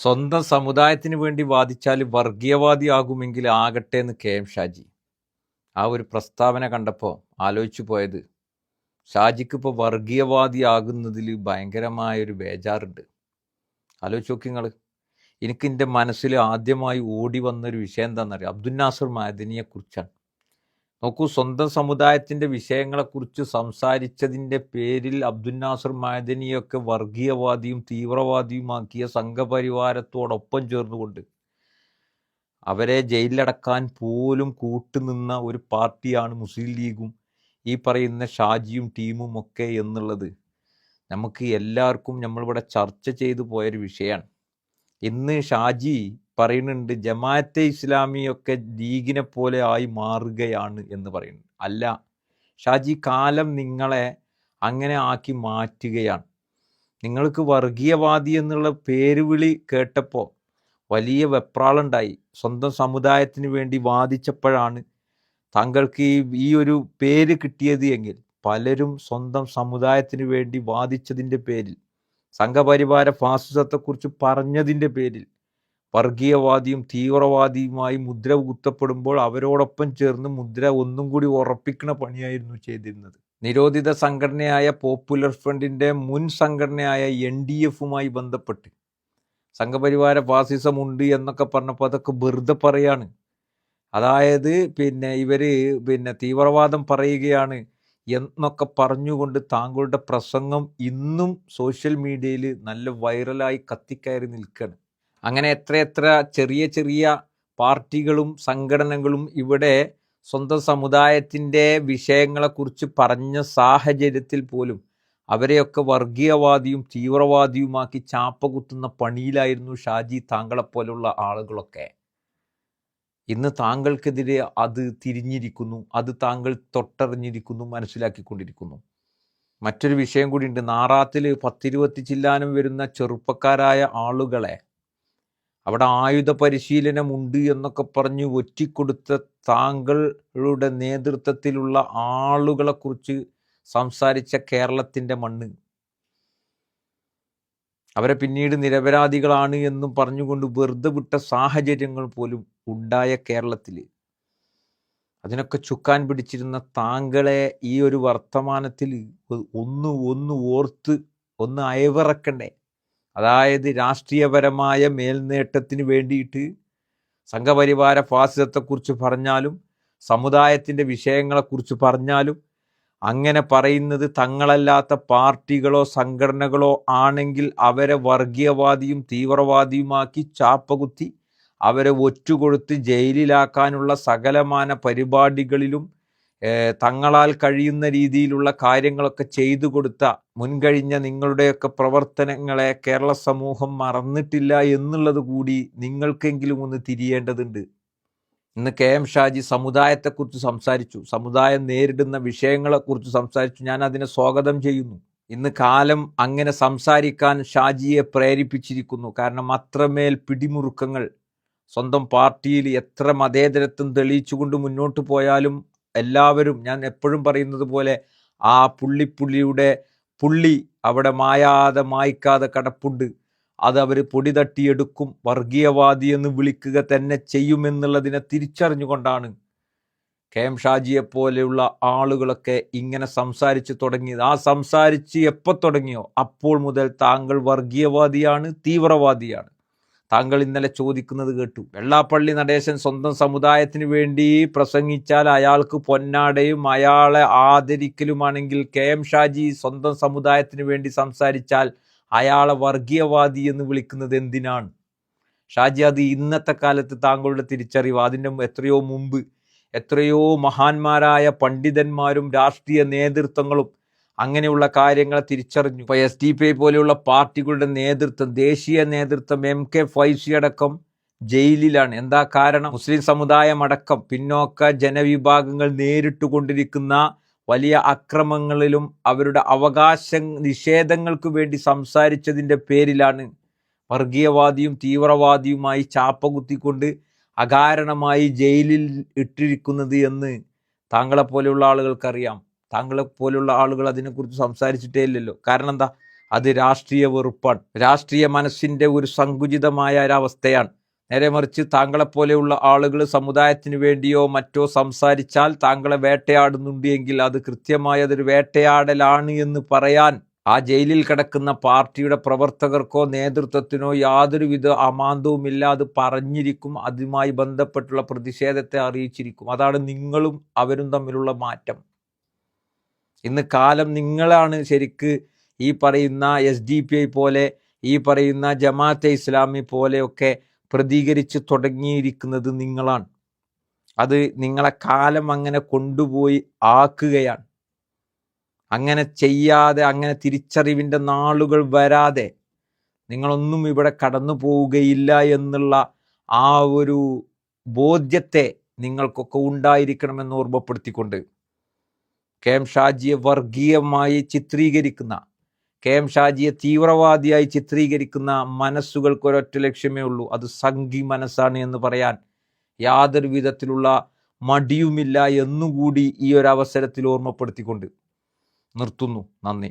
സ്വന്തം സമുദായത്തിന് വേണ്ടി വാദിച്ചാൽ വർഗീയവാദിയാകുമെങ്കിൽ ആകട്ടെ എന്ന് കെ എം ഷാജി. ആ ഒരു പ്രസ്താവന കണ്ടപ്പോൾ ആലോചിച്ചു പോയത് ഷാജിക്ക് ഇപ്പോൾ വർഗീയവാദിയാകുന്നതിൽ ഭയങ്കരമായൊരു ബേജാറുണ്ട്. ആലോചിച്ച് നോക്കി നിങ്ങൾ എനിക്ക് എന്റെ മനസ്സിൽ ആദ്യമായി ഓടി വന്നൊരു വിഷയം എന്താണെന്നറിയാം? അബ്ദുൽ നാസർ മാദിനിയെക്കുറിച്ചാണ്. നോക്കൂ സ്വന്തം സമുദായത്തിന്റെ വിഷയങ്ങളെക്കുറിച്ച് സംസാരിച്ചതിന്റെ പേരിൽ അബ്ദുൽ നാസർ മാദനിയൊക്കെ വർഗീയവാദിയും തീവ്രവാദിയുമാക്കിയ സംഘപരിവാരത്തോടൊപ്പം ചേർന്നുകൊണ്ട് അവരെ ജയിലിലടക്കാൻ പോലും കൂട്ടുനിന്ന ഒരു പാർട്ടിയാണ് മുസ്ലിം ലീഗും ഈ പറയുന്ന ഷാജിയും ടീമും ഒക്കെ എന്നുള്ളത് നമുക്ക് എല്ലാവർക്കും നമ്മളിവിടെ ചർച്ച ചെയ്തു പോയൊരു വിഷയമാണ്. ഇന്ന് ഷാജി പറയുന്നുണ്ട് ജമാഅത്തെ ഇസ്ലാമിയൊക്കെ ലീഗിനെ പോലെ ആയി മാറുകയാണ് എന്ന് പറയുന്നു. അല്ല ഷാജി കാലം നിങ്ങളെ അങ്ങനെ ആക്കി മാറ്റുകയാണ്. നിങ്ങൾക്ക് വർഗീയവാദി എന്നുള്ള പേരുവിളി കേട്ടപ്പോൾ വലിയ വെപ്രാളുണ്ടായി സ്വന്തം സമുദായത്തിന് വേണ്ടി വാദിച്ചപ്പോഴാണ് താങ്കൾക്ക് ഈ ഒരു പേര് കിട്ടിയത് എങ്കിൽ പലരും സ്വന്തം സമുദായത്തിന് വേണ്ടി വാദിച്ചതിന്റെ പേരിൽ സംഘപരിവാര ഫാസിസത്തെക്കുറിച്ച് പറഞ്ഞതിന്റെ പേരിൽ വർഗീയവാദിയും തീവ്രവാദിയുമായി മുദ്ര കുത്തപ്പെടുമ്പോൾ അവരോടൊപ്പം ചേർന്ന് മുദ്ര ഒന്നും കൂടി ഉറപ്പിക്കുന്ന പണിയായിരുന്നു ചെയ്തിരുന്നത്. നിരോധിത സംഘടനയായ പോപ്പുലർ ഫ്രണ്ടിന്റെ മുൻ സംഘടനയായ എൻ ഡി എഫുമായി ബന്ധപ്പെട്ട്. സംഘപരിവാര ഫാസിസം ഉണ്ട് എന്നൊക്കെ പറഞ്ഞപ്പോൾ അതൊക്കെ വെറുതെ പറയാണ്. അതായത് പിന്നെ ഇവർ പിന്നെ തീവ്രവാദം പറയുകയാണ് എന്നൊക്കെ പറഞ്ഞുകൊണ്ട് താങ്കളുടെ പ്രസംഗം ഇന്നും സോഷ്യൽ മീഡിയയിൽ നല്ല വൈറലായി കത്തിക്കയറി നിൽക്കുകയാണ് അങ്ങനെ എത്രയെത്ര ചെറിയ ചെറിയ പാർട്ടികളും സംഘടനകളും ഇവിടെ സ്വന്തം സമുദായത്തിന്റെ വിഷയങ്ങളെക്കുറിച്ച് പറഞ്ഞ സാഹചര്യത്തിൽ പോലും അവരെയൊക്കെ വർഗീയവാദിയും തീവ്രവാദിയുമാക്കി ചാപ്പ കുത്തുന്ന പണിയിലായിരുന്നു ഷാജി താങ്കളെപ്പോലുള്ള ആളുകളൊക്കെ. ഇന്ന് താങ്കൾക്കെതിരെ അത് തിരിഞ്ഞിരിക്കുന്നു അത് താങ്കൾ തൊട്ടറിഞ്ഞിരിക്കുന്നു മനസ്സിലാക്കിക്കൊണ്ടിരിക്കുന്നു. മറ്റൊരു വിഷയം കൂടിയുണ്ട് നാറാത്തിൽ പത്തിരുപത്തി ചില്ലാനം വരുന്ന ചെറുപ്പക്കാരായ ആളുകളെ അവിടെ ആയുധ പരിശീലനമുണ്ട് എന്നൊക്കെ പറഞ്ഞ് ഒറ്റിക്കൊടുത്ത താങ്കളുടെ നേതൃത്വത്തിലുള്ള ആളുകളെക്കുറിച്ച് സംസാരിച്ച കേരളത്തിന്റെ മണ്ണ്. അവരെ പിന്നീട് നിരപരാധികളാണ് എന്നും പറഞ്ഞുകൊണ്ട് വെറുതെ വിട്ട സാഹചര്യങ്ങൾ പോലും ഉണ്ടായ കേരളത്തിൽ അതിനൊക്കെ ചുക്കാൻ പിടിച്ചിരുന്ന താങ്കളെ ഈ ഒരു വർത്തമാനത്തിൽ ഒന്ന് ഒന്ന് ഓർത്ത് ഒന്ന് അയവിറക്കണ്ടേ? അതായത് രാഷ്ട്രീയപരമായ മേൽനേട്ടത്തിന് വേണ്ടിയിട്ട് സംഘപരിവാര ഫാസിസത്തെക്കുറിച്ച് പറഞ്ഞാലും സമുദായത്തിന്റെ വിഷയങ്ങളെക്കുറിച്ച് പറഞ്ഞാലും അങ്ങനെ പറയുന്നത് തങ്ങളല്ലാത്ത പാർട്ടികളോ സംഘടനകളോ ആണെങ്കിൽ അവരെ വർഗീയവാദിയും തീവ്രവാദിയുമാക്കി ചാപ്പകുത്തി അവരെ ഒറ്റുകൊടുത്ത് ജയിലിലാക്കാനുള്ള സകലമാന പരിപാടികളിലും തങ്ങളാൽ കഴിയുന്ന രീതിയിലുള്ള കാര്യങ്ങളൊക്കെ ചെയ്തു കൊടുത്ത മുൻകഴിഞ്ഞ നിങ്ങളുടെയൊക്കെ പ്രവർത്തനങ്ങളെ കേരള സമൂഹം മറന്നിട്ടില്ല എന്നുള്ളത് കൂടി നിങ്ങൾക്കെങ്കിലും ഒന്ന് തിരിയേണ്ടതുണ്ട്. ഇന്ന് കെ എം ഷാജി സമുദായത്തെക്കുറിച്ച് സംസാരിച്ചു. സമുദായം നേരിടുന്ന വിഷയങ്ങളെക്കുറിച്ച് സംസാരിച്ചു. ഞാൻ അതിനെ സ്വാഗതം ചെയ്യുന്നു. ഇന്ന് കാലം അങ്ങനെ സംസാരിക്കാൻ ഷാജിയെ പ്രേരിപ്പിച്ചിരിക്കുന്നു. കാരണം അത്രമേൽ പിടിമുറുക്കങ്ങൾ സ്വന്തം പാർട്ടിയിൽ എത്ര മതേതരത്വം തെളിയിച്ചുകൊണ്ട് മുന്നോട്ട് പോയാലും എല്ലാവരും ഞാൻ എപ്പോഴും പറയുന്നത് പോലെ ആ പുള്ളിപ്പുള്ളിയുടെ പുള്ളി അവിടെ മായാതെ മായ്ക്കാതെ കടപ്പുണ്ട്. അത് അവർ പൊടി തട്ടിയെടുക്കും വർഗീയവാദി എന്ന് വിളിക്കുക തന്നെ ചെയ്യുമെന്നുള്ളതിനെ തിരിച്ചറിഞ്ഞുകൊണ്ടാണ് കെ എം ഷാജിയെ പോലെയുള്ള ആളുകളൊക്കെ ഇങ്ങനെ സംസാരിച്ച് തുടങ്ങിയത്. ആ സംസാരിച്ച് എപ്പോൾ തുടങ്ങിയോ? അപ്പോൾ മുതൽ താങ്കൾ വർഗീയവാദിയാണ് തീവ്രവാദിയാണ്. താങ്കൾ ഇന്നലെ ചോദിക്കുന്നത് കേട്ടു. വെള്ളാപ്പള്ളി നടേശൻ സ്വന്തം സമുദായത്തിന് വേണ്ടി പ്രസംഗിച്ചാൽ അയാൾക്ക് പൊന്നാടയും അയാളെ ആദരിക്കലുമാണെങ്കിൽ കെ എം ഷാജി സ്വന്തം സമുദായത്തിന് വേണ്ടി സംസാരിച്ചാൽ അയാളെ വർഗീയവാദി എന്ന് വിളിക്കുന്നത് എന്തിനാണ്? ഷാജി അത് ഇന്നത്തെ കാലത്ത് താങ്കളുടെ തിരിച്ചറിവ്. അതിന്റെ എത്രയോ മുമ്പ് എത്രയോ മഹാന്മാരായ പണ്ഡിതന്മാരും രാഷ്ട്രീയ നേതൃത്വങ്ങളും അങ്ങനെയുള്ള കാര്യങ്ങൾ തിരിച്ചറിഞ്ഞു. ഇപ്പോൾ എസ് ഡി പി ഐ പോലെയുള്ള പാർട്ടികളുടെ നേതൃത്വം ദേശീയ നേതൃത്വം എം കെ ഫൈസി അടക്കം ജയിലിലാണ്. എന്താ കാരണം? മുസ്ലിം സമുദായം അടക്കം പിന്നോക്ക ജനവിഭാഗങ്ങൾ നേരിട്ടുകൊണ്ടിരിക്കുന്ന വലിയ അക്രമങ്ങളിലും അവരുടെ അവകാശ നിഷേധങ്ങൾക്ക് വേണ്ടി സംസാരിച്ചതിന്റെ പേരിലാണ് വർഗീയവാദിയും തീവ്രവാദിയുമായി ചാപ്പകുത്തിക്കൊണ്ട് അകാരണമായി ജയിലിൽ ഇട്ടിരിക്കുന്നത് എന്ന് താങ്കളെ പോലെയുള്ള ആളുകൾക്കറിയാം. താങ്കളെ പോലുള്ള ആളുകൾ അതിനെക്കുറിച്ച് സംസാരിച്ചിട്ടേ ഇല്ലല്ലോ. കാരണം എന്താ? അത് രാഷ്ട്രീയ വെറുപ്പാണ്. രാഷ്ട്രീയ മനസ്സിന്റെ ഒരു സങ്കുചിതമായ ഒരവസ്ഥയാണ് നേരെ മറിച്ച് താങ്കളെപ്പോലെയുള്ള ആളുകൾ സമുദായത്തിന് വേണ്ടിയോ മറ്റോ സംസാരിച്ചാൽ താങ്കളെ വേട്ടയാടുന്നുണ്ട് എങ്കിൽ അത് കൃത്യമായ അതൊരു വേട്ടയാടലാണ് എന്ന് പറയാൻ ആ ജയിലിൽ കിടക്കുന്ന പാർട്ടിയുടെ പ്രവർത്തകർക്കോ നേതൃത്വത്തിനോ യാതൊരുവിധ അമാന്തവുമില്ല ഇല്ലാതെ പറഞ്ഞിരിക്കും. അതുമായി ബന്ധപ്പെട്ടുള്ള പ്രതിഷേധത്തെ അറിയിച്ചിരിക്കും. അതാണ് നിങ്ങളും അവരും തമ്മിലുള്ള മാറ്റം. ഇന്ന് കാലം നിങ്ങളാണ് ശരിക്ക് ഈ പറയുന്ന എസ് ഡി പി ഐ പോലെ ഈ പറയുന്ന ജമാഅത്തെ ഇസ്ലാമി പോലെയൊക്കെ പ്രതികരിച്ച് തുടങ്ങിയിരിക്കുന്നത് നിങ്ങളാണ്. അത് നിങ്ങളെ കാലം അങ്ങനെ കൊണ്ടുപോയി ആക്കുകയാണ്. അങ്ങനെ ചെയ്യാതെ അങ്ങനെ തിരിച്ചറിവിന്റെ നാളുകൾ വരാതെ നിങ്ങളൊന്നും ഇവിടെ കടന്നു പോവുകയില്ല എന്നുള്ള ആ ഒരു ബോധ്യത്തെ നിങ്ങൾക്കൊക്കെ ഉണ്ടായിരിക്കണമെന്ന് ഓർമ്മപ്പെടുത്തിക്കൊണ്ട് കെ എം ഷാജിയെ വർഗീയമായി ചിത്രീകരിക്കുന്ന കെ എം ഷാജിയെ തീവ്രവാദിയായി ചിത്രീകരിക്കുന്ന മനസ്സുകൾക്ക് ഒരൊറ്റ ലക്ഷ്യമേ ഉള്ളൂ. അത് സംഘി മനസ്സാണ് എന്ന് പറയാൻ യാതൊരു വിധത്തിലുള്ള മടിയുമില്ല എന്നുകൂടി ഈ ഒരു അവസരത്തിൽ ഓർമ്മപ്പെടുത്തിക്കൊണ്ട് നിർത്തുന്നു. നന്ദി.